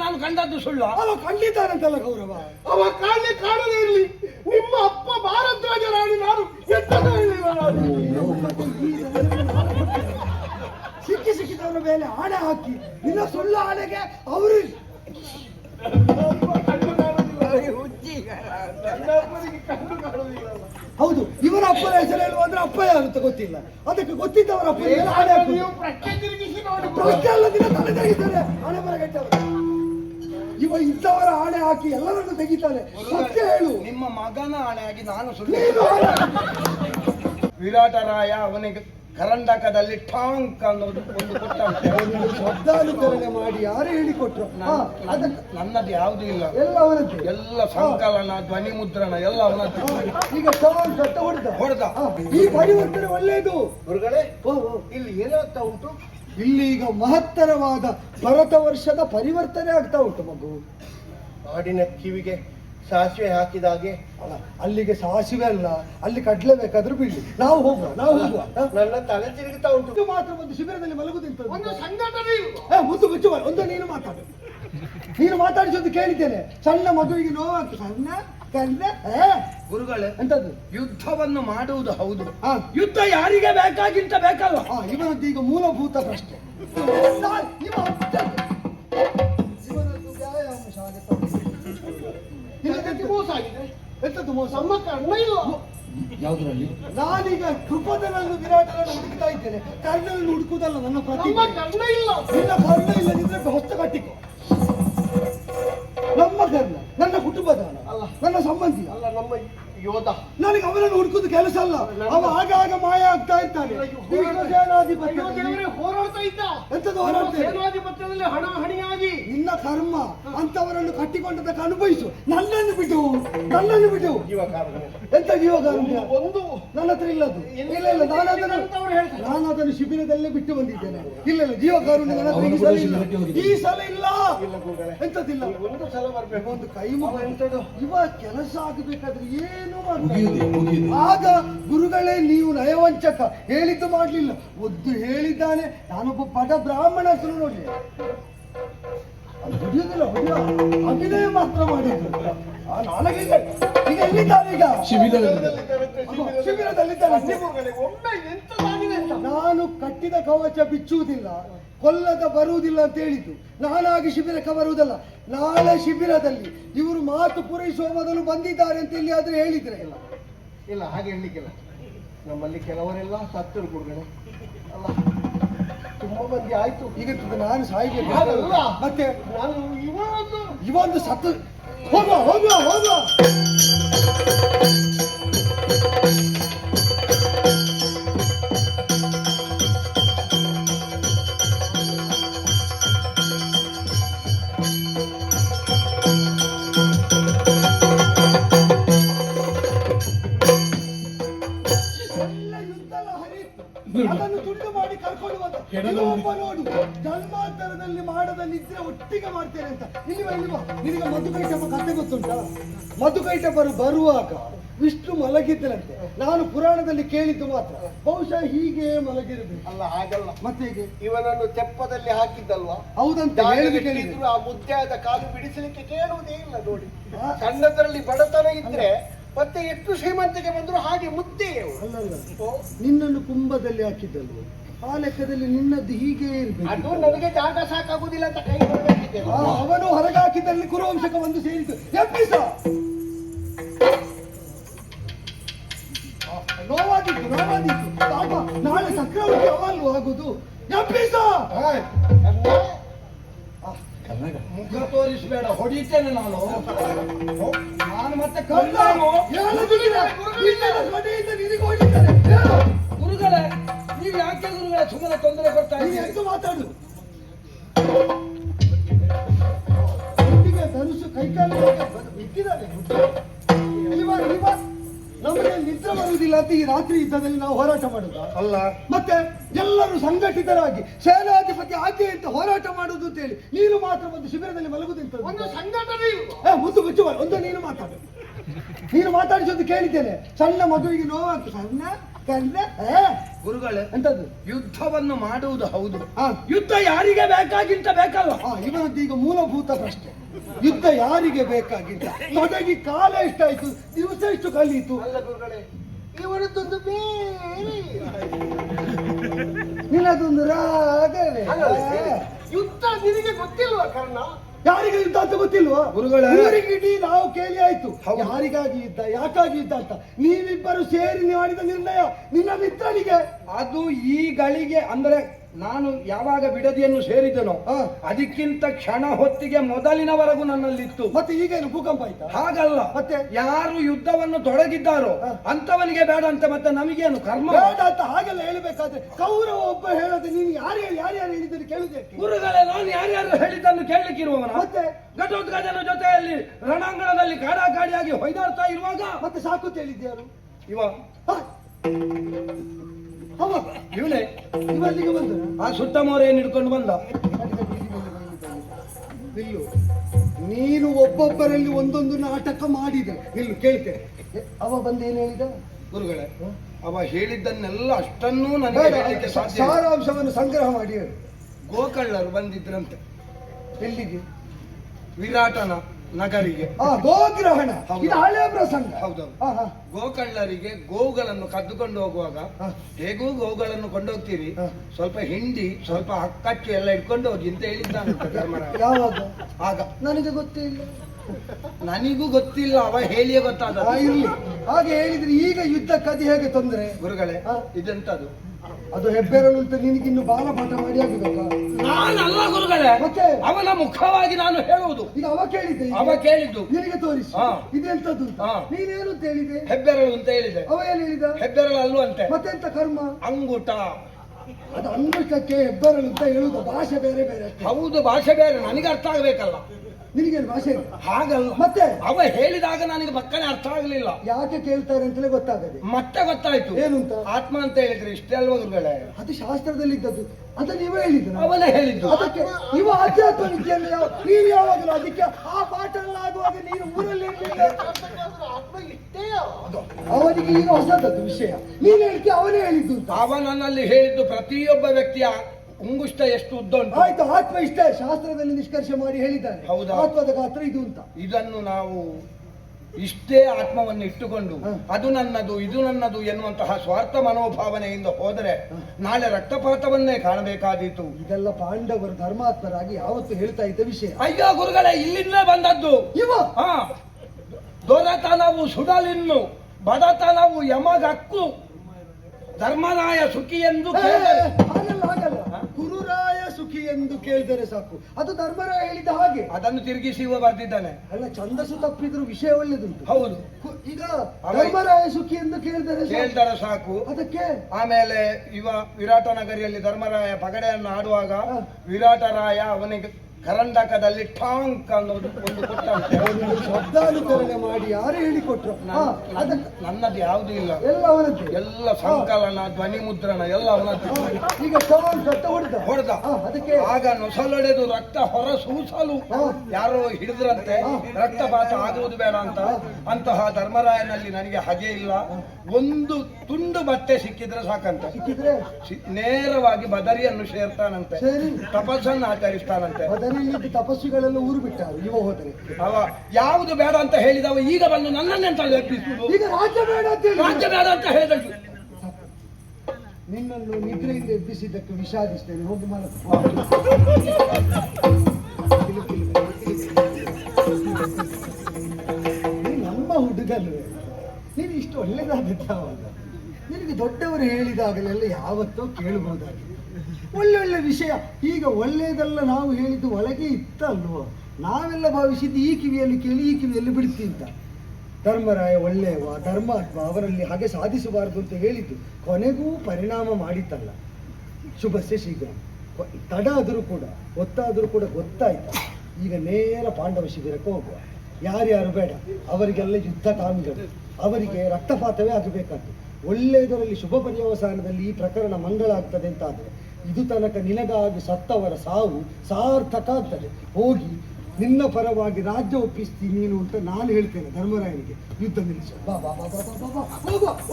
ನಾನು ಕಂಡದ್ದು ಸುಳ್ಳು. ಅವ ಕಂಡಿದ್ದಾನಂತಲ್ಲ ಗೌರವ. ಅವ ಕಾಣಲಿ ಕಾಣದೇ ಇರಲಿ. ನಿಮ್ಮ ಅಪ್ಪ ಭಾರದ್ವಾಜ ರಾಣಿ ನಾನು ಎಂತದ ಹೇಳಿಲ್ಲ ನಾನು. ಸಿಕ್ಕಿ ಸಿಕ್ಕಿದವರ ಮೇಲೆ ಆಣೆ ಹಾಕಿ ನಿನ್ನ ಸುಳ್ಳು ಆಣೆಗೆ ಅವರು ಹೌದು ಇವರ ಅಪ್ಪನ ಹೆಸರು ಹೇಳುವ ಅಂದ್ರೆ ಅಪ್ಪ ಯಾರುತ್ತೆ ಗೊತ್ತಿಲ್ಲ. ಅದಕ್ಕೆ ಗೊತ್ತಿದ್ದವರ ಅಪ್ಪ ಪ್ರಶ್ನೆ ತಿರುಗಿಸಿ ನೋಡಿ. ಅಲ್ಲ ದಿನ ತಲೆ ತೆಗಿತಾರೆ ಹಣೆ ಬರಗಟ್ಟವರು ಇವ ಇದ್ದವರ ಆಣೆ ಹಾಕಿ ಎಲ್ಲರನ್ನು ತೆಗಿತಾನೆ ಸತ್ಯ ಹೇಳು. ನಿಮ್ಮ ಮಗನ ಆಣೆಯಾಗಿ ನಾನು ಸುಳ್ಳು ವಿರಾಟರಾಯ ಅವನಿಗೆ ಕರಂಡಕದಲ್ಲಿ ಟಾಂಕ್ ಅನ್ನೋದು ಒಂದು ಕೊಟ್ಟ ಶಬ್ದಾನುಕರಣೆ ಮಾಡಿ ಯಾರು ಹೇಳಿಕೊಟ್ರು. ನನ್ನದು ಯಾವುದೂ ಇಲ್ಲ. ಎಲ್ಲ ಅವನದ್ದು. ಎಲ್ಲ ಸಂಕಲನ ಧ್ವನಿ ಮುದ್ರಣ ಎಲ್ಲ ಅವನದ್ದು. ಈಗ ಟಾಂಕ್ ಅಂತ ಹೊಡೆದ. ಹೊಡೆದ. ಈ ಪರಿವರ್ತನೆ ಒಳ್ಳೆಯದು ಹೊರಗಡೆ. ಇಲ್ಲಿ ಏನಾಗ್ತಾ ಉಂಟು? ಇಲ್ಲಿ ಈಗ ಮಹತ್ತರವಾದ ಭರತ ವರ್ಷದ ಪರಿವರ್ತನೆ ಆಗ್ತಾ ಉಂಟು ಮಗು. ಕಾಡಿನ ಕಿವಿಗೆ ಸಾಸಿವೆ ಹಾಕಿದಾಗೆ. ಅಲ್ಲ ಅಲ್ಲಿಗೆ ಸಾಸಿವೆ ಅಲ್ಲ ಅಲ್ಲಿ ಕಡ್ಲೆ ಬೇಕಾದ್ರೂ ಬಿಡ್ಲಿ ನಾವು ಹೋಗುವ ನಾವು ಹೋಗುವ? ನನ್ನ ತಲೆ ತಿರುಗುತ್ತಾ ಉಂಟು. ಇದು ಮಾತ್ರ ಒಂದು ಶಿಬಿರದಲ್ಲಿ ಮಲಗುದಿಲ್ಲ ಒಂದು ಸಂಘಟನೆ ಇಲ್ವಾ? ಏ ಮುದ್ದು ಮುಚ್ಚು. ಒಂದು ನೀನು ಮಾತಾಡು. ನೀನು ಮಾತಾಡಿಸೋದು ಕೇಳಿದ್ದೇನೆ. ಸಣ್ಣ ಮಗುವಿಗೆ ನೋವಾಗ್ತು ಸಣ್ಣ? ಗುರುಗಳೇ ಎಂತದ್ದು? ಯುದ್ಧವನ್ನು ಮಾಡುವುದು ಹೌದು. ಯುದ್ಧ ಯಾರಿಗೆ ಬೇಕಾಗಿಂತ ಬೇಕಲ್ಲ ಆ, ಇವನದ್ದು ಈಗ ಮೂಲಭೂತ ಪ್ರಶ್ನೆ. ಮೋಸ ಆಗಿದೆ? ಎಂತದ್ದು ಮೋಸ? ನಮ್ಮ ಕರ್ಣ ಇಲ್ಲ ಯಾವುದರಲ್ಲಿ? ನಾನೀಗ ಕೃಪದನನ್ನು ವಿರಾಟನನ್ನು ಹುಡುಕ್ತಾ ಇದ್ದೇನೆ. ಕರ್ಣನನ್ನು ಹುಡುಕುದಲ್ಲ ನನ್ನ ಪ್ರತಿ ಇಲ್ಲ. ಕರ್ಣ ಇಲ್ಲದಿದ್ರೆ ಹೊಸ್ತ ಹಣಾಹಣಿಯಾಗಿ ನಿನ್ನ ಕರ್ಮ ಅಂತವರನ್ನು ಕಟ್ಟಿಕೊಂಡದಕ್ಕೆ ಅನುಭವಿಸು. ನನ್ನನ್ನು ಬಿಡು. ನನ್ನನ್ನು ಬಿಡು. ಎಂತ ಜೀವಗಾರುಣ್ಯ ಒಂದು ನನ್ನ ಹತ್ರ ಇಲ್ಲದು ಇಲ್ಲ ಇಲ್ಲ ನಾನು ಅದನ್ನು. ನಾನು ಅದನ್ನು ಶಿಬಿರದಲ್ಲೇ ಬಿಟ್ಟು ಬಂದಿದ್ದೇನೆ. ಇಲ್ಲ ಇಲ್ಲ. ಜೀವಕಾರುಣ್ಯ ನನ್ನ ಹತ್ರ ಈ ಸಲ ಇಲ್ಲ. ಈ ಸಲ ಇಲ್ಲ. ಇಲ್ಲ ಗುರುಗಳೇ. ಎಂತದಿಲ್ಲ ಒಂದು ಸಲ ಬರ್ಬೇಕು. ಒಂದು ಕೈ ಮುಗ ಎಂತದು ಇವ ಕೆಲಸ ಆಗಬೇಕಾದ್ರೆ ಏನು ಮಾಡ್ತಾನೆ ಆಗ ಗುರುಗಳೇ ನೀವು ನಯವಂಚಕ. ಹೇಳಿದ್ದು ಮಾಡ್ಲಿಲ್ಲ. ಒದ್ದು ಹೇಳಿದ್ದಾನೆ. ನಾನೊಬ್ಬ ಪದ ಬ್ರಾಹ್ಮಣ ಹೆಸರು ನೋಡಿ ಅಭಿನಯ ಮಾತ್ರ ಮಾಡಿದ್ರು ಆ, ನನಗೆ ಈಗ ನಾನು ಕಟ್ಟಿದ ಕವಚ ಬಿಚ್ಚುವುದಿಲ್ಲ ಕೊಲ್ಲದ ಬರುವುದಿಲ್ಲ ಅಂತ ಹೇಳಿದ್ದು. ನಾನಾಗಿ ಶಿಬಿರಕ್ಕೆ ಬರುವುದಲ್ಲ ನಾಳೆ ಶಿಬಿರದಲ್ಲಿ ಇವರು ಮಾತು ಪೂರೈಸುವ ಮೊದಲು ಬಂದಿದ್ದಾರೆ ಅಂತ ಇಲ್ಲಿ ಆದ್ರೆ ಹೇಳಿದ್ರೆ. ಇಲ್ಲ ಇಲ್ಲ ಹಾಗೆ ಹೇಳಲಿಕ್ಕಿಲ್ಲ. ನಮ್ಮಲ್ಲಿ ಕೆಲವರೆಲ್ಲ ಸತ್ತರು ಕೊಡ್ಗಣೆ. ಅಲ್ಲ. ತುಂಬಾ ಮಂದಿ ಆಯ್ತು. ಈಗ ನಾನು ಸಾಯ್ಬೇಕು ಹಾಗಲ್ಲ. ಮತ್ತೆ ನಾನು ಇವೊಂದು ಇವೊಂದು ಸತ್ತು ಹೋಗುವ ಹೋಗುವ ಹೋಗುವ. ನೋಡು ಜನ್ಮಾಂತರದಲ್ಲಿ ಮಾಡದಲ್ಲಿದ್ರೆ ಒಟ್ಟಿಗೆ ಮಾಡ್ತೇನೆ ಅಂತ. ಇಲ್ಲಿ ಬಾ ನಿನಗ ಮಧು ನಿನಗೆ ಮಧುಕೈಟಪ್ಪ ಕತೆ ಗೊತ್ತುಂಟಾ? ಮಧುಕೈಟಪ್ಪರು ಬರುವಾಗ ವಿಷ್ಣು ಮಲಗಿದ್ದರಂತೆ ನಾನು ಪುರಾಣದಲ್ಲಿ ಕೇಳಿದ್ದು ಮಾತ್ರ. ಬಹುಶಃ ಹೀಗೆ ಮಲಗಿರಬೇಕು. ಅಲ್ಲ ಹಾಗಲ್ಲ. ಮತ್ತೆ ಇವನನ್ನು ತೆಪ್ಪದಲ್ಲಿ ಹಾಕಿದ್ದಲ್ವಾ? ಹೌದಂತ ಹೇಳಿದ್ರು ಆ ಮುದ್ದಾದ ಕಾಲು ಬಿಡಿಸಲಿಕ್ಕೆ ಕೇಳುವುದೇ ಇಲ್ಲ ನೋಡಿ. ಸಣ್ಣದರಲ್ಲಿ ಬಡತನ ಇದ್ರೆ ಮತ್ತೆ ಎಷ್ಟು ಶ್ರೀಮಂತಿಗೆ ಬಂದ್ರು ಹಾಗೆ ಮುದ್ದೆ ನಿನ್ನನ್ನು ಕುಂಭದಲ್ಲಿ ಹಾಕಿದ್ದಲ್ವ? ಆ ಲೆಕ್ಕದಲ್ಲಿ ನಿನ್ನದ್ದು ಹೀಗೆ ಅದು ಇರ್ಬೇಕು ನನಗೆ ಜಾಗ ಸಾಕಾಗುದಿಲ್ಲ ಅಂತ ಕೈ ಆ, ಅವನು ಹೊರಗಾಕಿದ್ದಲ್ಲಿ ಕುರುವಂಶಕ ಬಂದು ಸೇರಿತು. ಎಬ್ಬಿಸ ಆ, ನೋವಾಗಿತ್ತು ನೋವಾಗಿತ್ತು ಪಾಪ ನಾಳೆ ಸಕ್ರಮಕ್ಕೆ ಅವಲ್ವ ಆಗುದು. ಎಬ್ಬಿಸ ಮುಖ ತೋರಿಸ್ಬೇಡ ಹೊಡಿತೇನೆ ನಾನು. ನಾನು ಮತ್ತೆ ಕಲ್ಲ ನಿನಗೆ ಹೊಡಿತಾರೆ. ಹೇಳು. ನೀವು ಯಾಕೆ ಗುರುಗಳೇ ಸುಮ್ಮನೆ ತೊಂದರೆ ಕೊಡ್ತಾ ಇದ್ದೀರಿ? ಎಂತ ಮಾತಾಡು? ಒಟ್ಟಿಗೆ ಧನುಸು ಕೈಕಾಲು. ನಮಗೆ ನಿದ್ರೆ ಬರುವುದಿಲ್ಲ ಅಂತ ಈ ರಾತ್ರಿ ಯುದ್ಧದಲ್ಲಿ ನಾವು ಹೋರಾಟ ಮಾಡುದು. ಅಲ್ಲ. ಮತ್ತೆ ಎಲ್ಲರೂ ಸಂಘಟಿತರಾಗಿ ಸೇನಾಧಿಪತಿ ಆಜ್ಞೆ ಅಂತ ಹೋರಾಟ ಮಾಡುದು ಅಂತ ಹೇಳಿ ನೀನು ಮಾತ್ರ ಒಂದು ಶಿಬಿರದಲ್ಲಿ ಮಲಗುದಿಂತ ಒಂದು ಸಂಘಟನೆ ಮುದ್ದು ಮುಚ್ಚು ಒಂದು ನೀನು ಮಾತಾಡು. ನೀನು ಮಾತಾಡಿಸೋದು ಕೇಳಿದ್ದೇನೆ. ಸಣ್ಣ ಮಗುವಿಗೆ ನೋವಾಗ್ತದೆ ಸಣ್ಣ? ಗುರುಗಳೇ ಎಂತದ್ದು? ಯುದ್ಧವನ್ನು ಮಾಡುವುದು ಹೌದು. ಯುದ್ಧ ಯಾರಿಗೆ ಬೇಕಾಗಿಂತ ಬೇಕಲ್ಲ ಇವನದ್ದು ಈಗ ಮೂಲಭೂತ ಪ್ರಶ್ನೆ. ಯುದ್ಧ ಯಾರಿಗೆ ಬೇಕಾಗಿಲ್ಲ ತೊಡಗಿ ಕಾಲ ಎಷ್ಟಾಯ್ತು? ದಿವಸ ಎಷ್ಟು ಕಲಿಯಿತು ಅಲ್ಲ ಗುರುಗಳೇ ಇವರದ್ದೊಂದು ಬೇರೆ. ನಿನ್ನದೊಂದು ರಾಗವೇ ಯುದ್ಧ ನಿನಗೆ ಗೊತ್ತಿಲ್ವಾ ಕರ್ಣ? ಯಾರಿಗೆ ಯುದ್ಧ ಅಂತ ಗೊತ್ತಿಲ್ವಾ ಗುರುಗಳೇ. ಇಡೀ ನಾವು ಕೇಳಿ ಆಯ್ತು. ಯಾರಿಗಾಗಿ ಯುದ್ಧ ಯಾಕಾಗಿ ಯುದ್ಧ ಅಂತ ನೀವಿಬ್ಬರು ಸೇರಿ ಮಾಡಿದ ನಿರ್ಣಯ ನಿನ್ನ ಮಿತ್ರನಿಗೆ ಅದು ಈ ಗಳಿಗೆ ಅಂದ್ರೆ ನಾನು ಯಾವಾಗ ಬಿಡದಿಯನ್ನು ಸೇರಿದನೋ. ಅದಕ್ಕಿಂತ ಕ್ಷಣ ಹೊತ್ತಿಗೆ ಮೊದಲಿನವರೆಗೂ ನನ್ನಲ್ಲಿತ್ತು. ಮತ್ತೆ ಈಗೇನು ಭೂಕಂಪ ಆಯ್ತಾ? ಹಾಗಲ್ಲ. ಮತ್ತೆ? ಯಾರು ಯುದ್ಧವನ್ನು ತೊಡಗಿದ್ದಾರೋ. ಅಂತವನಿಗೆ ಬೇಡ ಅಂತ ಮತ್ತೆ ನಮಗೇನು ಕರ್ಮ? ಬೇಡ ಅಂತ ಹಾಗೆಲ್ಲ ಹೇಳಬೇಕಾದ್ರೆ ಕೌರವ ಒಬ್ಬ ಹೇಳದೆ ನೀನು ಯಾರು ಹೇಳಿ ಯಾರ್ಯಾರು ಹೇಳಿದ್ರು ಕೇಳಿದೆ ಗುರುಗಳೇ ನಾನು ಯಾರ್ಯಾರು ಹೇಳಿದ್ದನ್ನು ಕೇಳಲಿಕ್ಕಿರುವವನ? ಮತ್ತೆ? ಘಟೋದ್ಗಜನ ಜೊತೆಯಲ್ಲಿ ರಣಾಂಗಣದಲ್ಲಿ ಕಾಡಾಕಾಡಿಯಾಗಿ ಹೊಯ್ದಾಡ್ತಾ ಇರುವಾಗ ಮತ್ತೆ ಸಾಕು ಹೇಳಿದ್ಯಾರು ಇವ ಇವನೇ ಇವಲ್ಲಿಗೆ ಬಂದ. ಆ ಸುತ್ತ ಏನು ಹಿಡ್ಕೊಂಡು ಬಂದ? ನಿಲ್ಲು ನೀನು ಒಬ್ಬೊಬ್ಬರಲ್ಲಿ ಒಂದೊಂದು ನಾಟಕ ಮಾಡಿದೆ. ನಿಲ್ಲು ಕೇಳ್ತೆ. ಅವ ಬಂದು ಏನು ಹೇಳಿದ? ಗುರುಗಳೇ ಅವ ಹೇಳಿದ್ದನ್ನೆಲ್ಲ ಅಷ್ಟನ್ನೂ ನನಗೆ ಬೇಡ, ಹೇಳಲಿಕ್ಕೆ ಸಾಧ್ಯ ಇಲ್ಲ. ಸಾರಾಂಶವನ್ನು ಸಂಗ್ರಹ ಮಾಡಿ ಹೇಳು ಗೋಕಳ್ಳರು ಬಂದಿದ್ರಂತೆ. ಎಲ್ಲಿಗೆ? ವಿರಾಟನ. ನಗರಿಗೆ. ಆ ಗೋಗ್ರಹಣ. ಹೌದು. ಇದು ಹಳೆ ಪ್ರಸಂಗ. ಹೌದೌದು ಆ, ಗೋಕಳ್ಳರಿಗೆ ಗೋವುಗಳನ್ನು ಕದ್ದುಕೊಂಡು ಹೋಗುವಾಗ ಹಾ. ಹೇಗೂ ಗೋವುಗಳನ್ನು ಕೊಂಡೋಗ್ತೀರಿ? ಹಾ. ಸ್ವಲ್ಪ ಹಿಂಡಿ ಸ್ವಲ್ಪ ಅಕ್ಕಚ್ಚು ಎಲ್ಲ ಇಟ್ಕೊಂಡು ಹೋಗಿ ಅಂತ ಹೇಳಿದ್ದಾನಂತೆ ಧರ್ಮರಾಯ ಯಾವಾಗ? ಆಗ. ನನಗೆ ಗೊತ್ತಿಲ್ಲ. ನನಗೂ ಗೊತ್ತಿಲ್ಲ ಅವ ಹೇಳಿಯೇ ಗೊತ್ತಾದ. ಆ, ಇರ್ಲಿ. ಹಾಗೆ ಹೇಳಿದ್ರೆ ಈಗ ಯುದ್ಧ ಕಥೆ ಹೇಗೆ ತೊಂದರೆ? ಗುರುಗಳೇ ಹಾ. ಇದೆಂತದು? ಅದು ಹೆಬ್ಬೆರಳು ಅಂತ ನಿನಗಿನ್ನು ಬಾಲಪಾಠ ಮಾಡಿ ಆಗಬೇಕಾ? ನಾನಲ್ಲ ಗುರುಗಳೇ. ಮತ್ತೆ? ಅವನ ಮುಖವಾಗಿ ನಾನು ಹೇಳುವುದು. ಈಗ ಅವ ಕೇಳಿದ್ದೆ ಅವ ಕೇಳಿದ್ದು. ನಿನಗೆ ತೋರಿಸಿ. ಇದೆಂತದ್ದು. ನೀನೇನು ಅಂತ ಹೇಳಿದೆ? ಹೆಬ್ಬೆರಳು ಅಂತ ಹೇಳಿದೆ. ಅವ ಏನು ಹೇಳಿದ? ಹೆಬ್ಬೆರಳು ಅಲ್ವಂತೆ ಮತ್ತೆಂತ ಕರ್ಮ? ಅಂಗುಟ. ಅದು ಅಂಗುಟಕ್ಕೆ ಹೆಬ್ಬೆರಳು ಅಂತ ಹೇಳುದು ಭಾಷೆ ಬೇರೆ ಬೇರೆ ಅಷ್ಟೇ. ಹೌದು ಭಾಷೆ ಬೇರೆ. ನನಗೆ ಅರ್ಥ ಆಗ್ಬೇಕಲ್ಲ. ನಿನಗೇನು ಭಾಷೆ? ಹಾಗಲ್ಲ. ಮತ್ತೆ? ಅವ ಹೇಳಿದಾಗ ನನಗೆ ಪಕ್ಕನೆ ಅರ್ಥ ಆಗಲಿಲ್ಲ. ಯಾಕೆ ಕೇಳ್ತಾರೆ ಅಂತಲೇ ಗೊತ್ತಾಗದೆ? ಮತ್ತೆ ಗೊತ್ತಾಯ್ತು. ಏನು ಅಂತ ಆತ್ಮ ಅಂತ ಹೇಳಿದ್ರೆ ಇಷ್ಟೇ ಅಲ್ವಾ ಗುರುಗಳೇ? ಅದು ಶಾಸ್ತ್ರದಲ್ಲಿ ಇದ್ದದ್ದು ಅದು ನೀವೇ ಹೇಳಿದ್ರು ಅವನೇ ಹೇಳಿದ್ದು. ಅದಕ್ಕೆ ಇವ ಅಧ್ಯಾತ್ಮ ವಿದ್ಯೆಯಲ್ಲಿ ನೀವು ಯಾವಾಗಲೂ ಅದಕ್ಕೆ ಆ ಪಾಠ ಎಲ್ಲ ಆಗುವಾಗ ನೀನು ಊರಲ್ಲಿ ಅವನಿಗೆ ಈಗ ಹೊಸದದ್ದು ವಿಷಯ. ನೀನು ಹೇಳ್ತಿ ಅವನೇ ಹೇಳಿದ್ದು ಅವನಲ್ಲಿ ಅವ ನನ್ನಲ್ಲಿ ಹೇಳಿದ್ದು ಪ್ರತಿಯೊಬ್ಬ ವ್ಯಕ್ತಿಯ ಉಂಗುಷ್ಟ ಎಷ್ಟು ಉದ್ದ ಉಂಟು? ಆಯ್ತು ಆತ್ಮ ಇಷ್ಟೇ ಶಾಸ್ತ್ರದಲ್ಲಿ ನಿಷ್ಕರ್ಷ ಮಾಡಿ ಹೇಳಿದ್ದಾರೆ. ಹೌದು? ಆತ್ಮದ ಗಾತ್ರ ಇದು ಅಂತ. ಇದನ್ನು ನಾವು ಇಷ್ಟೇ ಆತ್ಮವನ್ನು ಇಟ್ಟುಕೊಂಡು ಹ. ಅದು ನನ್ನದು ಇದು ನನ್ನದು ಎನ್ನುವಂತಹ ಸ್ವಾರ್ಥ ಮನೋಭಾವನೆಯಿಂದ ಹೋದರೆ ನಾಳೆ ರಕ್ತಪಾತವನ್ನೇ ಕಾಣಬೇಕಾದೀತು. ಇದೆಲ್ಲ ಪಾಂಡವರು ಧರ್ಮಾತ್ಮರಾಗಿ ಯಾವತ್ತು ಹೇಳ್ತಾ ಇದ್ದ ವಿಷಯ. ಅಯ್ಯೋ ಗುರುಗಳೇ ಇಲ್ಲಿಂದಲೇ ಬಂದದ್ದು. ಇವ! ಹಾ. ನಾವು ಸುಡಲಿನ್ನು ಬಡತನವು ಯಮಗಕ್ಕು ಧರ್ಮರಾಯ ಸುಖಿ ಎಂದು ಕೇಳಿದರೆ ಹಾಗಲ್ಲ ಹಾಗಲ್ಲ ಗುರುರಾಯ ಸುಖಿ ಎಂದು ಕೇಳಿದರೆ ಸಾಕು. ಅದು ಧರ್ಮರಾಯ ಹೇಳಿದ ಹಾಗೆ. ಅದನ್ನು ತಿರುಗಿಸಿ ಇವ ಬರ್ತಿದ್ದಾನೆ ಅಲ್ಲ ಛಂದಸ್ಸು ತಪ್ಪಿದ್ರು ವಿಷಯ ಒಳ್ಳೆದುಂಟು. ಹೌದು. ಕು- ಈಗ ಧರ್ಮರಾಯ ಸುಖಿ ಎಂದು ಕೇಳಿದರೆ ಸಾಕು. ಕೇಳ್ದರೆ ಸಾಕು. ಅದಕ್ಕೆ? ಆಮೇಲೆ ಇವ ವಿರಾಟ ನಗರಿಯಲ್ಲಿ ಧರ್ಮರಾಯ ಪಗಡೆಯನ್ನು ಆಡುವಾಗ. ವಿರಾಟರಾಯ ಅವನಿಗೆ ಕರಂಡಕದಲ್ಲಿ ಟಾಂಕ್ ಅನ್ನೋದು ಒಂದು ಶಬ್ದಾನುಕರಣೆ ಮಾಡಿ ಯಾರು ಹೇಳಿಕೊಟ್ರು? ನನ್ನದು ಯಾವುದೂ ಇಲ್ಲ. ಎಲ್ಲ ಅವನದ್ದು. ಎಲ್ಲ ಸಂಕಲನ ಧ್ವನಿ ಮುದ್ರಣ ಎಲ್ಲ ಅವನದ್ದು. ಈಗ ಟಾಂಕ್ ಅಂತ ಹೊಡೆದ? ಹೊಡೆದ. ಅದಕ್ಕೆ? ಆಗ ನೊಸಲೊಡೆದು ರಕ್ತ ಹೊರ ಸೂಸಲು ಯಾರು ಹಿಡಿದ್ರಂತೆ. ರಕ್ತ ರಕ್ತಪಾತ ಆಗುವುದು ಬೇಡ ಅಂತ. ಅಂತಹ ಧರ್ಮರಾಯನಲ್ಲಿ ನನಗೆ ಹಗೆ ಇಲ್ಲ. ಒಂದು ತುಂಡು ಬಟ್ಟೆ ಸಿಕ್ಕಿದ್ರೆ ಸಾಕಂತ. ನೇರವಾಗಿ ಬದರಿಯನ್ನು ಸೇರ್ತಾನಂತೆ. ಸರಿ. ತಪಸ್ಸನ್ನು ಆಚರಿಸ್ತಾನಂತೆ. ಬದಲಿಯಲ್ಲಿ ತಪಸ್ವಿಗಳೆಲ್ಲ ಊರು ಬಿಟ್ಟರು ಇವ ಹೋದರೆ. ಯಾವುದು ಬೇಡ ಅಂತ ಹೇಳಿದವ ಈಗ ಬಂದು ನನ್ನನ್ನೆಂತ ಈಗ ರಾಜ್ಯ ಬೇಡ ಅಂತ ಹೇಳಿ ರಾಜ್ಯ ಬೇಡ ಅಂತ ಹೇಳಿದಳು. ನಿನ್ನನ್ನು ನಿದ್ರೆಯಿಂದ ಎಬ್ಬಿಸಿದ್ದಕ್ಕೆ ವಿಷಾದಿಸ್ತೇನೆ. ಹೋಗಿ ಮಾಡ ನಮ್ಮ ಹುಡುಗಲ್ವೇ ನೀನು ಇಷ್ಟು ಒಳ್ಳೆದಾಗಿದ್ದಾವಲ್ಲ ನಿನಗೆ ದೊಡ್ಡವರು ಹೇಳಿದಾಗಲೆಲ್ಲ ಯಾವತ್ತೋ ಕೇಳಬಹುದಾಗಿದೆ. ಒಳ್ಳೊಳ್ಳೆ ವಿಷಯ. ಈಗ ಒಳ್ಳೆಯದೆಲ್ಲ ನಾವು ಹೇಳಿದ್ದು ಒಳಗೆ ಇತ್ತಲ್ವ? ನಾವೆಲ್ಲ ಭಾವಿಸಿದ್ದು ಈ ಕಿವಿಯಲ್ಲಿ ಕೇಳಿ ಈ ಕಿವಿಯಲ್ಲಿ ಬಿಡ್ತಿ ಅಂತ. ಧರ್ಮರಾಯ ಒಳ್ಳೆಯವ ಧರ್ಮಾತ್ಮ ಅವರಲ್ಲಿ ಹಾಗೆ ಸಾಧಿಸಬಾರದು ಅಂತ ಹೇಳಿದ್ದು ಕೊನೆಗೂ ಪರಿಣಾಮ ಮಾಡಿತ್ತಲ್ಲ. ಶುಭಸ್ಯ ಶೀಘ್ರ. ತಡ ಆದರೂ ಕೂಡ ಗೊತ್ತಾದರೂ ಕೂಡ ಗೊತ್ತಾಯ್ತು. ಈಗ ನೇರ ಪಾಂಡವ ಶಿಬಿರಕ್ಕೆ ಹೋಗುವ. ಯಾರ್ಯಾರು ಬೇಡ, ಅವರಿಗೆಲ್ಲ ಯುದ್ಧ ಕಾಮಿಗಳು ಅವರಿಗೆ ರಕ್ತಪಾತವೇ ಆಗಬೇಕಾದ್ದು. ಒಳ್ಳೆಯದರಲ್ಲಿ ಶುಭ ಪರ್ಯವಸಾನದಲ್ಲಿ ಈ ಪ್ರಕರಣ ಮಂಗಳ ಆಗ್ತದೆ ಅಂತ ಆದರೆ ಇದು ತನಕ ನಿನಗಾಗಿ ಸತ್ತವರ ಸಾವು ಸಾರ್ಥಕ ಆಗ್ತದೆ ಹೋಗಿ ನಿನ್ನ ಪರವಾಗಿ ರಾಜ್ಯ ಒಪ್ಪಿಸ್ತೀನಿ ನೀನು ಅಂತ ನಾನು ಹೇಳ್ತೇನೆ ಧರ್ಮರಾಯನಿಗೆ. ಯುದ್ಧ ನಿಲ್ಲಿಸ.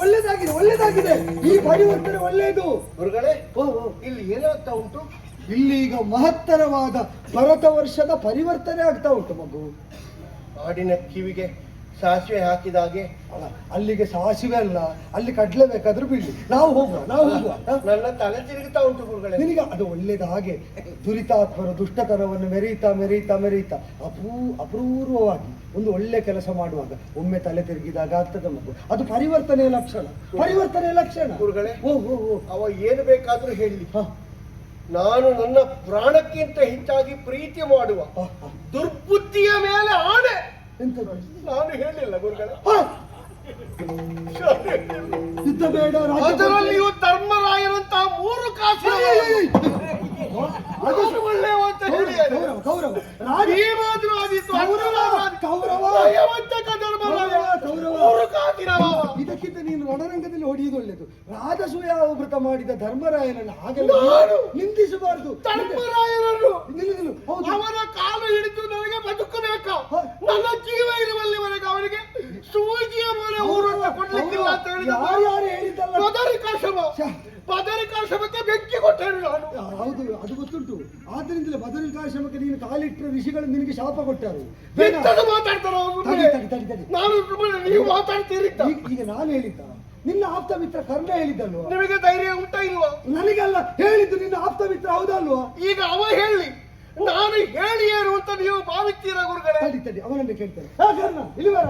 ಒಳ್ಳೇದಾಗಿದೆ ಒಳ್ಳೇದಾಗಿದೆ. ಈ ಪರಿವರ್ತನೆ ಒಳ್ಳೆಯದು. ಗುರುಗಳೇ ಓ ಇಲ್ಲಿ ಏನಾಗ್ತಾ ಉಂಟು? ಇಲ್ಲಿ ಈಗ ಮಹತ್ತರವಾದ ಭರತ ವರ್ಷದ ಪರಿವರ್ತನೆ ಆಗ್ತಾ ಉಂಟು ಮಗು. ಕಾಡಿನ ಕಿವಿಗೆ ಸಾಸಿವೆ ಹಾಕಿದಾಗೆ ಅಲ್ಲ, ಅಲ್ಲಿಗೆ ಸಾಸಿವೆ ಅಲ್ಲ ಅಲ್ಲಿ ಕಡ್ಲೆ ಬೇಕಾದ್ರೂ ಬಿಡ್ಲಿ. ನಾವು ಹೋಗುವ ನಾವು ಹೋಗುವ? ನನ್ನ ತಲೆ ತಿರುಗುತ್ತಾ ಉಂಟು ಗುರುಗಳೇ. ನಿನಗೆ ಅದು ಒಳ್ಳೇದು ಹಾಗೆ. ದುರಿತಾತ್ಮರ ದುಷ್ಟತನವನ್ನು ಮೆರೀತಾ ಮೆರೀತಾ ಮೆರೀತಾ ಅಪೂ ಅಪೂರ್ವವಾಗಿ ಒಂದು ಒಳ್ಳೆ ಕೆಲಸ ಮಾಡುವಾಗ ಒಮ್ಮೆ ತಲೆ ತಿರುಗಿದಾಗ ಆಗ್ತದೆ ಮಗು. ಅದು ಪರಿವರ್ತನೆಯ ಲಕ್ಷಣ. ಪರಿವರ್ತನೆಯ ಲಕ್ಷಣ. ಗುರುಗಳೇ ಓ ಅವ ಏನು ಬೇಕಾದ್ರೂ ಹೇಳಿ. ನಾನು ನನ್ನ ಪ್ರಾಣಕ್ಕಿಂತ ಹೆಚ್ಚಾಗಿ ಪ್ರೀತಿ ಮಾಡುವ. ದುರ್ಬುದ್ಧಿಯ ಮೇಲೆ ಆಣೆ. ಎಂತದು? ನಾನು ಹೇಳಿಲ್ಲ ಗುರುಗಳೇ. ಹ, ರಾಜ- ಅದರಲ್ಲಿಯೂ ಧರ್ಮರಾಯರಂತಹ ಮೂರು ಕಾಸು ಅದು ಅದು ಒಳ್ಳೆಯವ ಅಂತ ಹೇಳಿ. ಗೌರವ ಗೌರವ. ರಾಜ ಭೀಮಾದ್ರೂ ಆದೀತು ಗೌರವ ಗೌರವ. ದಯವಂತಕ ಧರ್ಮರಾಯ ಗೌರವ. ಮೂರು ಕಾಸಿನವ ಇದಕ್ಕಿಂತ ನೀನು ರಣರಂಗದಲ್ಲಿ ಹೊಡೆಯುವುದು ಒಳ್ಳೆಯದು. ರಾಜಸೂಯ ವೃತ ಮಾಡಿದ ಧರ್ಮರಾಯನನ್ನು ಹಾಗೆಲ್ಲ ನಾನು? ನಿಂದಿಸಬಾರದು. ಧರ್ಮರಾಯರನ್ನು ನಿಲ್ಲು, ನಿಲ್ಲು. ಹೌದು. ಅವನ ಕಾಲು ಹಿಡಿದು ನನಗೆ ಬದುಕಬೇಕಾ ಹ. ನನ್ನ ಜೀವ ಇರುವಲ್ಲಿವರೆಗೆ ಅವನಿಗೆ ಸೂಜಿಯ ಮೇಲೆ ಊರನ್ನು ಕೊಡ್ಲಿಕ್ಕಿಲ್ಲ ಅಂತ ಹೇಳಿದ ಬದರಿಕಾಶ್ರಮ. ಬದರಿಕಾಶ್ರಮಕ್ಕೆ ಬೆಂಕಿ ಕೊಟ್ಟರು ನಾನು. ಹೌದು ಅದು ಗೊತ್ತುಂಟು. ಆದ್ರಿಂದಲೇ ಬದರಿಕಾಶ್ರಮಕ್ಕೆ ನೀನು ಕಾಲಿಟ್ಟರೆ ಋಷಿಗಳು ನಿನಗೆ ಶಾಪ ಕೊಟ್ಟರು. ಮಾತಾಡ್ತಾರ ನಾನು ನೀವು ಮಾತಾಡ್ತೀರಿ. ಈಗ ಈಗ ನಾನು ಹೇಳಿದ್ದ. ನಿನ್ನ ಆಪ್ತ ಮಿತ್ರ ಕರ್ಣ ಹೇಳಿದ್ದಲ್ವಾ? ನಿಮಗೆ ಧೈರ್ಯ ಉಂಟ ಇಲ್ವಾ? ನನಗಲ್ಲ ಹೇಳಿದ್ದು ನಿನ್ನ ಆಪ್ತ ಮಿತ್ರ ಹೌದಲ್ವಾ? ಈಗ ಅವ ಹೇಳಿ. ನಾನು ಹೇಳಿ ಏನು ಅಂತ ನೀವು ಭಾವಿಸ್ತೀರ ಗುರುಗಳೇ? ತಡಿ ತಡಿ ಅವನನ್ನು ಕರ್ಣ, ಇಲ್ಲಿ ಬರ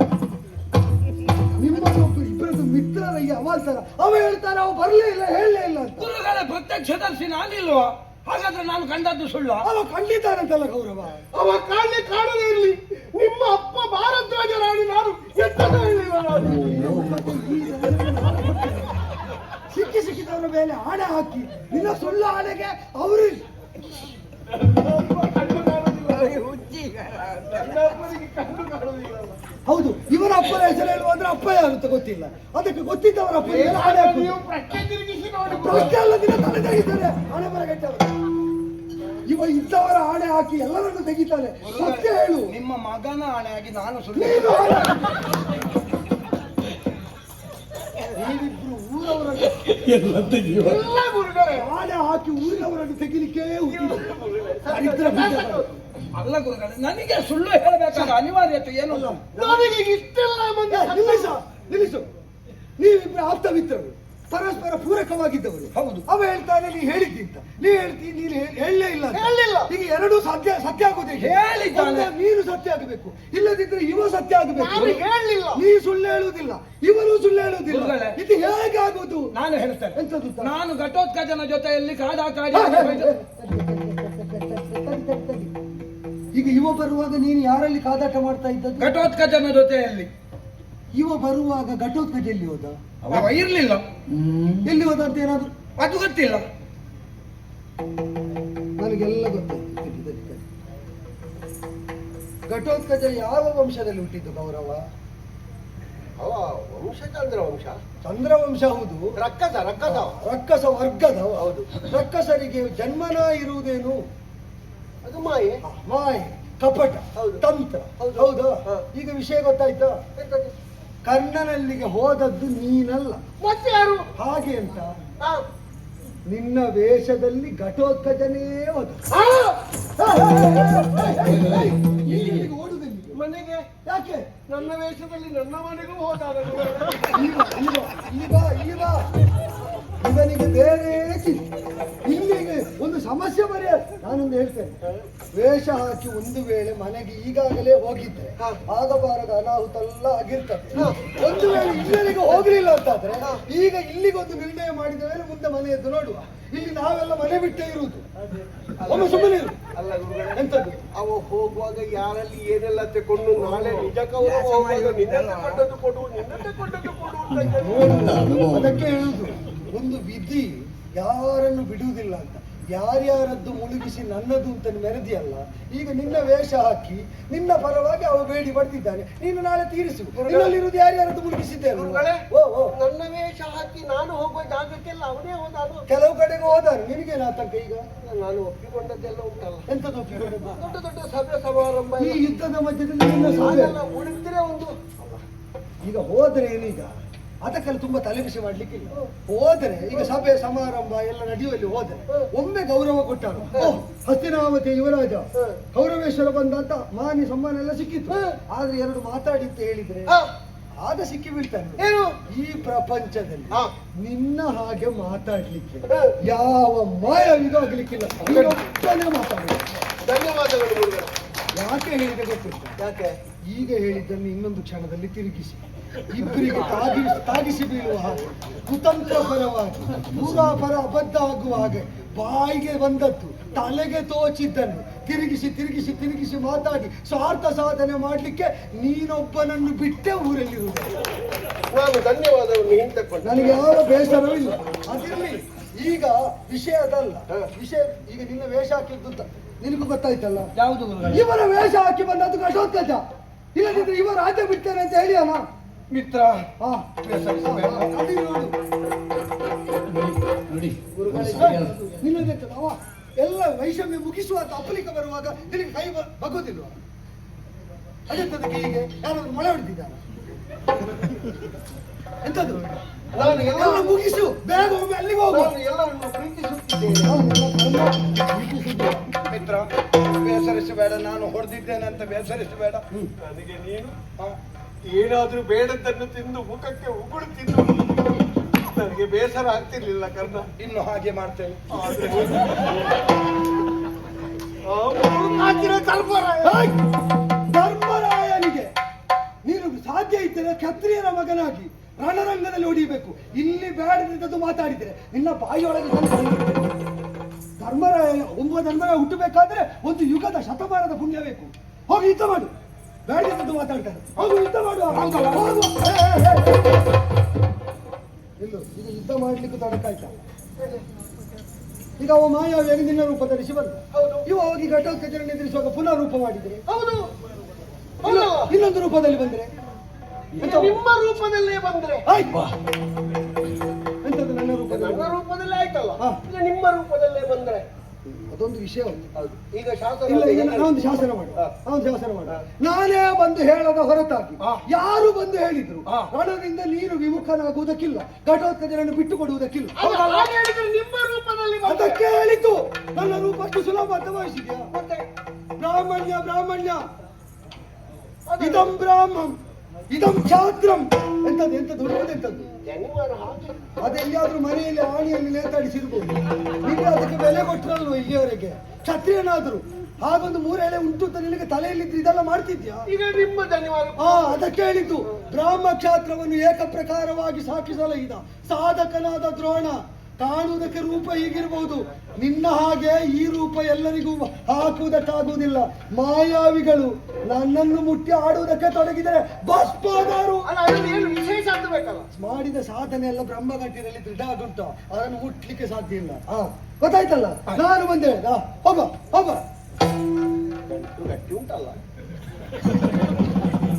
ನಿಮ್ಮನ್ನೊಬ್ಬ ಇಬ್ಬರದ್ದು ಮಿತ್ರರಯ್ಯ ಅವಾಸರ ಅವ ಹೇಳ್ತಾರೆ ಅವ ಬರಲೇ ಇಲ್ಲ ಹೇಳಲೇ ಇಲ್ಲ ಅಂತ. ಗುರುಗಳ ಪ್ರತ್ಯಕ್ಷದರ್ಶಿ ನಾನಿಲ್ವಾ? ಹಾಗಾದ್ರೆ ನಾನು ಕಂಡದ್ದು ಸುಳ್ಳ? ಅವ ಖಂಡಿತಾನಂತಲ್ಲ ಗೌರವ. ಅವ ಕಾಣಲಿ ಕಾಣದೇ ಇರಲಿ. ನಿಮ್ಮ ಅಪ್ಪ ಭಾರದ್ವಾಜ ರಾಣಿ ನಾನು ಎತ್ತದ ಹೇಳಿಲ್ಲ ಸಿಕ್ಕಿ ಸಿಕ್ಕಿದವರ ಮೇಲೆ ಆಣೆ ಹಾಕಿ. ನಿನ್ನ ಸುಳ್ಳು ಆಣೆಗೆ ಅವರು ಹೌದು ಇವರ ಅಪ್ಪನ ಹೆಸರು ಹೇಳುವ ಅಂದ್ರೆ ಅಪ್ಪ ಯಾರು ಅಂತ ಗೊತ್ತಿಲ್ಲ. ಅದಕ್ಕೆ ಗೊತ್ತಿದ್ದವರ ಅಪ್ಪ. ಪ್ರಶ್ನೆ ತಿರುಗಿಸಿ ನೋಡಿ. ಪ್ರಶ್ನೆ ಅಲ್ಲ ದಿನ ತಲೆ ತೆಗಿತಾರೆ. ಹಣೆ ಬರ ಇವ ಇದ್ದವರ ಆಣೆ ಹಾಕಿ ಎಲ್ಲರನ್ನು ತೆಗಿತಾನೆ. ಸತ್ಯ ಹೇಳು. ನಿಮ್ಮ ಮಗನ ಆಣೆ ಆಗಿ ನಾನು ಸುಳ್ಳು ಊರವರ ನೀವಿಬ್ರು ಊರವರನ್ನು ಎಲ್ಲ ಆಣೆ ಹಾಕಿ ಊರಿನವರನ್ನು ತೆಗಿಲಿಕ್ಕೆ. ದರಿದ್ರ ಅಲ್ಲ ಗುರುಗಳ ನನಗೆ ಸುಳ್ಳು ಹೇಳಬೇಕಾದ ಅನಿವಾರ್ಯತೆ ಏನು? ನನಗೆ ಇಷ್ಟೆಲ್ಲ ಮಂದಿ ನಿಲ್ಲಿಸ ನಿಲ್ಲಿಸು. ನೀವಿಬ್ರು ಆಪ್ತವಿದ್ದರು ಪರಸ್ಪರ ಪೂರಕವಾಗಿದ್ದವರು. ಹೌದು. ಅವ ಹೇಳ್ತಾನೆ ನೀ ಹೇಳಿದ್ದಿಂತ ನೀ ಹೇಳ್ತಿ ನೀನು ಹೇಳಲೇ ಇಲ್ಲ. ಹೇಳಲಿಲ್ಲ. ಈಗ ಎರಡೂ ಸತ್ಯ ಸತ್ಯ ಆಗೋದೇ ಹೇಳಿದ್ದಾನೆ. ನೀನು ಸತ್ಯ ಆಗಬೇಕು. ಇಲ್ಲದಿದ್ರೆ ಇವ ಸತ್ಯ ಆಗಬೇಕು. ನಾನು ಹೇಳಲಿಲ್ಲ. ನೀ ಸುಳ್ಳು ಹೇಳುವುದಿಲ್ಲ. ಇವರು ಸುಳ್ಳು ಹೇಳುವುದಿಲ್ಲ. ಇದು ಹೇಗೆ ಆಗುವುದು ನಾನು ಹೇಳ್ತೇನೆ ನಾನು ಘಟೋತ್ಕಜನ ಜೊತೆಯಲ್ಲಿ ಕಾಡಾ ಕಾಡಿ ಈಗ ಇವ ಬರುವಾಗ ನೀನು ಯಾರಲ್ಲಿ ಕಾದಾಟ ಮಾಡ್ತಾ ಇದ್ದದ್ದು? ಘಟೋತ್ಕಜನ ಜೊತೆಯಲ್ಲಿ. ಇವ ಬರುವಾಗ ಘಟೋತ್ಕಜ ಎಲ್ಲಿ ಹೋದ? ಅವ ಇರ್ಲಿಲ್ಲ. ಎಲ್ಲಿ ಹೋದ ಅಂತ ಏನಾದ್ರು? ಅದು ಗೊತ್ತಿಲ್ಲ. ನನಗೆಲ್ಲ ಗೊತ್ತಾಯ್ತು. ಘಟೋತ್ಕಜ ಯಾವ ವಂಶದಲ್ಲಿ ಹುಟ್ಟಿದ್ದು ಗೌರವ? ಅವ ವಂಶ ಚಂದ್ರ ವಂಶ ಚಂದ್ರವಂಶ ಹೌದು. ರಕ್ಕಸ ರಕ್ಕಸ. ರಕ್ಕಸ ವರ್ಗದ. ಹೌದು. ರಕ್ಕಸರಿಗೆ ಜನ್ಮನ ಇರುವುದೇನು? ಅದು ಮಾಯೆ. ಮಾಯೆ ಕಪಟ ಹೌದು. ತಂತ್ರ. ಹೌದು. ಈಗ ವಿಷಯ ಗೊತ್ತಾಯ್ತಾ? ಕರ್ಣನಲ್ಲಿಗೆ ಹೋದದ್ದು ನೀನಲ್ಲ. ಮತ್ತೆ ಯಾರು? ಹಾಗೆ ಅಂತ. ನಿನ್ನ ವೇಷದಲ್ಲಿ ಘಟೋತ್ಕಜನೇ ಹೋದ? ಮನೆಗೆ? ಯಾಕೆ? ನನ್ನ ವೇಷದಲ್ಲಿ ನನ್ನ ಮನೆಗೂ ಹೋದಾಗ ಇವನಿಗೆ ಬೇರೆ. ಇಲ್ಲಿಗೆ ಒಂದು ಸಮಸ್ಯೆ ಬರೆಯ ನಾನೊಂದು ಹೇಳ್ತೇನೆ. ವೇಷ ಹಾಕಿ ಒಂದು ವೇಳೆ ಮನೆಗೆ ಈಗಾಗಲೇ ಹೋಗಿದ್ರೆ ಹಾ. ಆಗಬಾರದ ಅನಾಹುತ ಎಲ್ಲ ಆಗಿರ್ತದೆ ಒಂದು ವೇಳೆ ಇಲ್ಲಿಗೆ ಹೋಗ್ಲಿಲ್ಲ ಅಂತಾದ್ರೆ ಈಗ ಇಲ್ಲಿಗೊಂದು ನಿರ್ಣಯ ಮಾಡಿದ ಮೇಲೆ ಮುಂದೆ ಮನೆ ಎದ್ದು ನೋಡುವ. ಇಲ್ಲಿ ನಾವೆಲ್ಲ ಮನೆ ಬಿಟ್ಟೇ ಇರುವುದು. ಒಮ್ಮೆ ಸುಮ್ಮನೆ ಇರು. ಅಲ್ಲ ಗುರುಗಳೇ ಎಂತದ್ದು? ಅವ ಹೋಗುವಾಗ ಯಾರಲ್ಲಿ ಏನೆಲ್ಲ ತಕೊಂಡು ನಾಳೆ ನಿಜ ಕೌರವ ಹೋಗುವಾಗ ನಿಜ ತಗೊಂಡದ್ದು ಕೊಡು ನಿನ್ನ ತಗೊಂಡದ್ದು ಕೊಡು ಅಂತ ಹೇಳಿ. ಅದಕ್ಕೆ ಹೇಳುದು ಒಂದು ವಿಧಿ ಯಾರನ್ನು ಬಿಡುವುದಿಲ್ಲ ಅಂತ. ಯಾರ್ಯಾರದ್ದು ಮುಳುಗಿಸಿ ನನ್ನದು ಅಂತ ಮೆರೆದಿಯಲ್ಲ ಈಗ ನಿನ್ನ ವೇಷ ಹಾಕಿ ನಿನ್ನ ಪರವಾಗಿ ಅವ ಬೇಡಿ ಪಡೆದಿದ್ದಾನೆ ನೀನು ನಾಳೆ ತೀರಿಸು. ನಿನ್ನಲ್ಲಿರುವುದು ಯಾರ್ಯಾರದ್ದು ಮುಳುಗಿಸಿದ್ದೇನೆ ನನ್ನ ವೇಷ ಹಾಕಿ ನಾನು ಹೋಗುವ ಜಾಗಕ್ಕೆಲ್ಲ ಅವನೇ ಹೋದ ಕೆಲವು ಕಡೆಗೆ ಹೋದಾನೆ. ನಿನಗೇನು ಆತಂಕ ಈಗ? ನಾನು ಒಪ್ಪಿಕೊಂಡದ್ದೆಲ್ಲ ಉಂಟಲ್ಲ. ಎಂತದ್ದು ಒಪ್ಪಿಕೊಂಡದ್ದು? ದೊಡ್ಡ ದೊಡ್ಡ ಸಭೆ ಸಮಾರಂಭ ಈ ಯುದ್ಧದ ಮಧ್ಯದಲ್ಲಿ ಉಳಿದ್ರೆ ಒಂದು ಈಗ ಹೋದ್ರೆ ಏನೀಗ? ಅದಕ್ಕೆಲ್ಲ ತುಂಬಾ ತಲೆಬಿಸಿ ಮಾಡ್ಲಿಕ್ಕೆ ಇಲ್ಲ. ಹೋದ್ರೆ ಈಗ ಸಭೆ ಸಮಾರಂಭ ಎಲ್ಲ ನಡೆಯುವಲ್ಲಿ ಹೋದ್ರೆ ಒಮ್ಮೆ ಗೌರವ ಕೊಟ್ಟರು ಹಸ್ತಿನಾಮತಿ ಯುವರಾಜ ಗೌರವೇಶ್ವರ ಬಂದಂತ ಮಾನಿ ಸಮ್ಮಾನ ಎಲ್ಲ ಸಿಕ್ಕಿತ್ತು. ಆದ್ರೆ ಎರಡು ಮಾತಾಡಿ ಅಂತ ಹೇಳಿದ್ರೆ ಆಗ ಸಿಕ್ಕಿ ಬೀಳ್ತಾನೆ. ಏನು? ಈ ಪ್ರಪಂಚದಲ್ಲಿ. ನಿನ್ನ ಹಾಗೆ ಮಾತಾಡ್ಲಿಕ್ಕೆ ಯಾವ ಯಾವ ಮಾಯವಿಗೂ ಆಗ್ಲಿಕ್ಕಿಲ್ಲ ಮಾತಾಡು. ಧನ್ಯವಾದಗಳು ಯಾಕೆ ಹೇಳಿದೆ ಗೊತ್ತಿಲ್ಲ? ಯಾಕೆ? ಈಗ ಹೇಳಿದ್ದನ್ನು ಇನ್ನೊಂದು ಕ್ಷಣದಲ್ಲಿ ತಿರುಗಿಸಿ. ಇಬ್ಬರಿಗೆ ತಾಗಿಸಿ ತಾಗಿಸಿ ಬೀಳುವ ಹಾಗೆ ಕುತಂತ್ರ ಪರವಾಗಿ ಪೂರಾಪರ ಅಬದ್ಧ ಆಗುವ ಹಾಗೆ ಬಾಯಿಗೆ ಬಂದದ್ದು ತಲೆಗೆ ತೋಚಿದ್ದನ್ನು ತಿರುಗಿಸಿ ತಿರುಗಿಸಿ ತಿರುಗಿಸಿ ಮಾತಾಡಿ ಸ್ವಾರ್ಥ ಸಾಧನೆ ಮಾಡಲಿಕ್ಕೆ ನೀನೊಬ್ಬನನ್ನು ಬಿಟ್ಟೆ ಊರಲ್ಲಿರುವುದು ನಾನು ಧನ್ಯವಾದವನ್ನು ಹಿಂತಕ್ಕೊಂಡೆ ನನಗೆ ಯಾವ ಬೇಸರವೂ ಇಲ್ಲ. ಅದಿರಲಿ ಈಗ ವಿಷಯ ಅದಲ್ಲ. ವಿಷಯ ಈಗ ನಿನ್ನ ವೇಷ ಹಾಕಿದ್ದು ಅಂತ ನಿನಗೂ ಗೊತ್ತಾಯ್ತಲ್ಲ? ಯಾವುದು ಇವರ ವೇಷ ಹಾಕಿ ಬಂದದ್ದು ಕಠೋತ್ಕಚ ಇಲ್ಲದಿದ್ರೆ ಇವ ರಾಜ್ಯ ಬಿಡ್ತೇನೆ ಅಂತ ಹೇಳಿ ಅಮ್ಮ ಮಿತ್ರ. ನೋಡು. ಎಲ್ಲ ವೈಷಮ್ಯ ಮುಗಿಸುವ ಅಂತ ಅಪ್ಪಲಿಕ ಬರುವಾಗ ನಿನಗೆ ಕೈ ಬಗೋದಿಲ್ಲ ಅದೇ ಅದೆಂತದಕ್ಕೆ ಹೀಗೆ ಯಾರಾದ್ರೂ ಮೊಳೆ ಹೊಡೆದಿದ್ದಾರ? ಎಂತದ್ದು ನಾನು ಎಲ್ಲ ಎಲ್ಲ ಮುಗಿಸು. ಬೇಗ ಹೋಗಿ ಅಲ್ಲಿಗೆ ಹೋಗು. ನಾನು ಎಲ್ಲವನ್ನು ಪ್ರೀತಿಸುತ್ತಿದ್ದೇನೆ. ಮಿತ್ರ ಬೇಸರಿಸಬೇಡ. ನಾನು ಹೊಡೆದಿದ್ದೇನೆ ಅಂತ ಬೇಸರಿಸಬೇಡ. ನನಗೆ ನೀನು ಏನಾದ್ರೂ ಬೇಡದ್ದನ್ನು ತಿಂದು ಮುಖಕ್ಕೆ ಉಗುಳು ತಿಂದು ನನಗೆ ಬೇಸರ ಆಗ್ತಿರ್ಲಿಲ್ಲ ಕರ್ಣ. ಇನ್ನು ಹಾಗೆ ಕಾಚಿನ ಧರ್ಮರಾಯನಿಗೆ ನೀನು ಸಾಧ್ಯ ಇದ್ದರೆ ಕ್ಷತ್ರಿಯರ ಮಗನಾಗಿ ರಣರಂಗದಲ್ಲಿ ಹೊಡಿಬೇಕು ಇಲ್ಲಿ ಬೇಡದಿದ್ದದ್ದು ಮಾತಾಡಿದರೆ ನಿನ್ನ ಬಾಯಿಯೊಳಗೆ ಧರ್ಮರಾಯ ಒಬ್ಬ ಧರ್ಮರಾಯ ಹುಟ್ಟಬೇಕಾದ್ರೆ ಒಂದು ಯುಗದ ಶತಮಾನದ ಪುಣ್ಯ ಬೇಕು. ಹೋಗಿ ಇದ್ದ ಮಾಡು. ಬೇಡದಿದ್ದದ್ದು ಮಾತಾಡ್ತಾರೆ. ಹೌದು ಯುದ್ಧ ಮಾಡುವ ಇಲ್ಲ ಇದು ಯುದ್ಧ ಮಾಡ್ಲಿಕ್ಕೆ ತೊಡಕಾಯ್ತಲ್ಲ ಈಗ ಅವ ಮಾಯಾವ ನಿನ್ನ ರೂಪ ಧರಿಸಿ ಬಂದ ಇವ ಹೋಗಿ ಘಟೋತ್ಕಚರಣೆ ಎದುರಿಸುವಾಗ ಪುನಃ ರೂಪ ಮಾಡಿದ್ರೆ? ಹೌದು. ಇನ್ನೊಂದು ರೂಪದಲ್ಲಿ ಬಂದ್ರೆ? ನಿಮ್ಮ ರೂಪದಲ್ಲೇ ಬಂದ್ರೆ. ಆಯ್ತಾ. ಎಂತದು ನನ್ನ ರೂಪದಲ್ಲಿ? ರೂಪದಲ್ಲೇ ಆಯ್ತಲ್ಲ. ನಿಮ್ಮ ರೂಪದಲ್ಲೇ ಬಂದ್ರೆ. ಅದೊಂದು ವಿಷಯ ಈಗ ಶಾಸನ ಇಲ್ಲ ಈಗ ಶಾಸನ ಮಾಡಿ ಶಾಸನ ಮಾಡು ನಾನೇ ಬಂದು ಹೇಳದ ಹೊರತಾಗಿ. ಯಾರು ಬಂದು ಹೇಳಿದ್ರು. ರಣದಿಂದ ನೀನು ವಿಮುಖನಾಗುವುದಕ್ಕಿಲ್ಲ ಘಟೋತ್ಕಜರನ್ನು ಬಿಟ್ಟು ಕೊಡುವುದಕ್ಕಿಲ್ಲ ಅದಕ್ಕೆ ಹೇಳಿತು ನನ್ನ ರೂಪ ಅಷ್ಟು ಸುಲಭ ಅಥವಾ ಮತ್ತೆ? ಬ್ರಾಹ್ಮಣ್ಯ ಬ್ರಾಹ್ಮಣ್ಯ. ಇದಂ ಬ್ರಾಹ್ಮಂ. ಇದಂ ಛಾತ್ರಂ ಎಂತದ್ದು ಎಂತ ಹಾಕಿ ಅದೆಲ್ಲಿಯಾದ್ರೂ ಮನೆಯಲ್ಲಿ ಆಣಿಯಲ್ಲಿ ನೇತಾಡಿಸಿರ್ಬೋದು ನೀವು ಅದಕ್ಕೆ ಬೆಲೆ ಕೊಟ್ಟರಲ್ವ ಇಲ್ಲಿಯವರೆಗೆ? ಕ್ಷತ್ರಿಯನಾದ್ರು. ಹಾಗೊಂದು ಮೂರು ಎಳೆ ಉಂಟು ಅಂತ ನಿನಗೆ ತಲೆಯಲ್ಲಿದ್ರೆ ಇದೆಲ್ಲ ಮಾಡ್ತಿದ್ಯಾ? ಆ ಅದಕ್ಕೆ ಹೇಳಿದ್ದು ಬ್ರಾಹ್ಮ ಕ್ಷಾತ್ರವನ್ನು ಏಕಪ್ರಕಾರವಾಗಿ ಸಾಕಿಸಲೈದ ಸಾಧಕನಾದ ದ್ರೋಣ. ಕಾಣುವುದಕ್ಕೆ ರೂಪ ಹೀಗಿರಬಹುದು. ನಿನ್ನ ಹಾಗೆ ಈ ರೂಪ ಎಲ್ಲರಿಗೂ ಹಾಕುವುದಕ್ಕಾಗುವುದಿಲ್ಲ. ಮಾಯಾವಿಗಳು ನನ್ನನ್ನು ಮುಟ್ಟಿ ಆಡುವುದಕ್ಕೆ ತೊಡಗಿದರೆ ಅಂತ ಮಾಡಿದ ಸಾಧನೆ ಎಲ್ಲ ಬ್ರಹ್ಮಗಟ್ಟಿನಲ್ಲಿ ದೃಢ ಆಗುಂಟ. ಅದನ್ನು ಮುಟ್ಲಿಕ್ಕೆ ಸಾಧ್ಯ ಇಲ್ಲ. ಹಾ ಗೊತ್ತಾಯ್ತಲ್ಲ? ನಾನು ಬಂದೆ. ಹೋಗ ಹೋಗ. ಗಂಟು ಗಟ್ಟಿ ಉಂಟಲ್ಲ?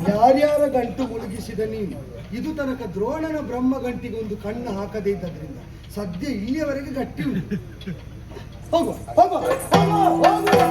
ಯಾರ್ಯಾರ ಗಂಟು ಮುಳುಗಿಸಿದ ನೀನು? ಇದು ತನಕ ದ್ರೋಣನ ಬ್ರಹ್ಮ ಗಂಟಿಗೆ ಒಂದು ಕಣ್ಣು ಹಾಕದೇ ಇದ್ದದ್ರಿಂದ. ಸದ್ಯ ಇಲ್ಲಿಯವರೆಗೆ ಗಟ್ಟಿ ಉಂಟು. ಹೋಗುವ ಹೋಗುವ ಹೋಗುವ ಹೋಗುವ.